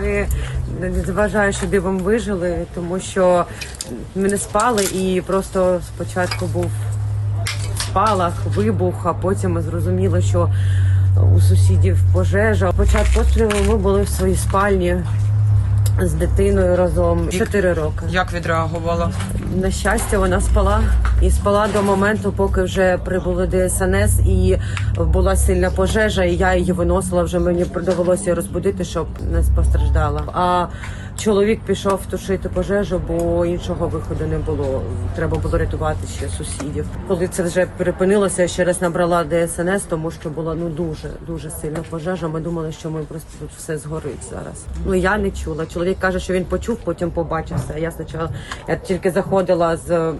Ми не зважаю, що дивом вижили, тому що ми не спали і просто спочатку був спалах, вибух, а потім ми зрозуміли, що у сусідів пожежа. Початку пострілу ми були в своїй спальні з дитиною разом чотири роки. Як відреагувала? На щастя, вона спала і спала до моменту, поки вже прибули ДСНС і була сильна пожежа. І я її виносила. Вже мені довелося розбудити, щоб не постраждала. А чоловік пішов тушити пожежу, бо іншого виходу не було. Треба було рятувати ще сусідів. Коли це вже припинилося, я ще раз набрала ДСНС, тому що була ну дуже дуже сильна пожежа. Ми думали, що ми просто тут все згорить зараз. Ну я не чула. Чоловік каже, що він почув, потім побачив все. Я спочатку я тільки заходила з.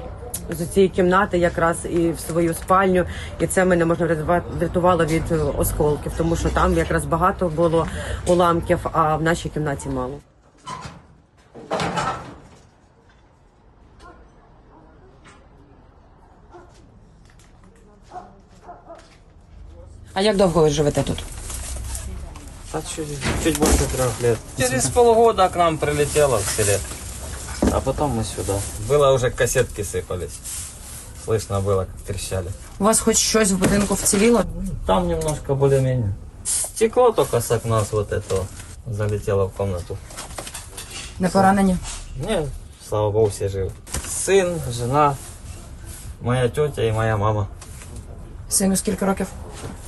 З цієї кімнати якраз і в свою спальню, і це мене можна врятува- врятувало від е, осколків, тому що там якраз багато було уламків, а в нашій кімнаті мало. А як довго ви живете тут? А чуть, чуть больше трех лет. Через полгода к нам прилетело в селе. А потом мы сюда. Было уже кассетки сыпались. Слышно было, как трещали. У вас хоч щось в будинку вціліло? Там немножко более-менее. Стекло только с окна с вот этого залетело в комнату. Не поранені? Нет, слава богу, все живы. Сын, жена, моя тетя и моя мама. Сину скільки років?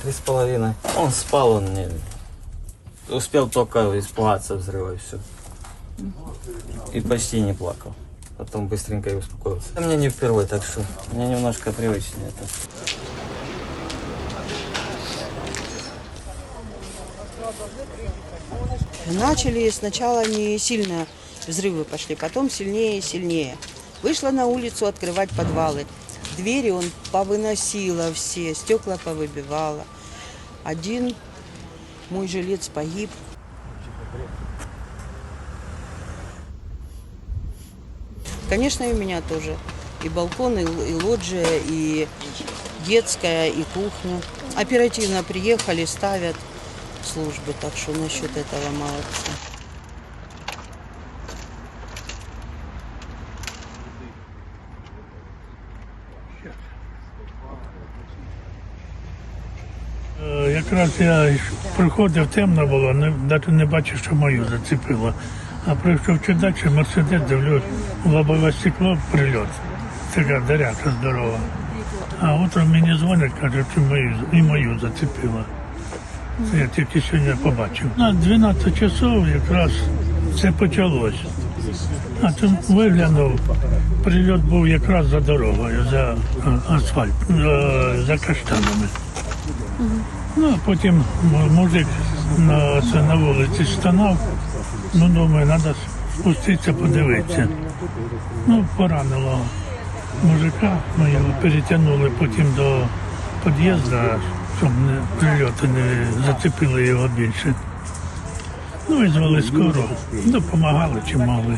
Три с половиной. Он спал, он не... Успел только испугаться взрыва и все. И почти не плакал. Потом быстренько и успокоился. Мне не впервые, так что мне немножко привычнее это. Начали сначала не сильно взрывы пошли, потом сильнее и сильнее. Вышла на улицу открывать подвалы. Двери он повыносила все, стекла повыбивала. Один мой жилец погиб. Конечно, и у меня тоже. И балкон, и, и лоджия, и детская, и кухня. Оперативно приехали, ставят службы, так что насчет этого молодцы. Якраз я приходив, темно було, навіть не бачив, що мою зацепило. А прийшов чи далі, мерседес, дивлюсь, лобове стекло, прильот. Така даряка здорова. А утром мені дзвонять, кажуть, що мою, і мою зацепило. Це я тільки сьогодні побачив. На 12 часов якраз це почалось. А тут виглянув, прильот був якраз за дорогою, за е, асфальт, за, за каштанами. Ну, а потім мужик на, на вулиці стонав. Ну, думаю, треба спуститися, подивитися. Ну, поранило мужика, ми його перетягнули потім до під'їзду, щоб не, прильоти не зацепили його більше. Ну, визвали скоро, допомагали чи могли.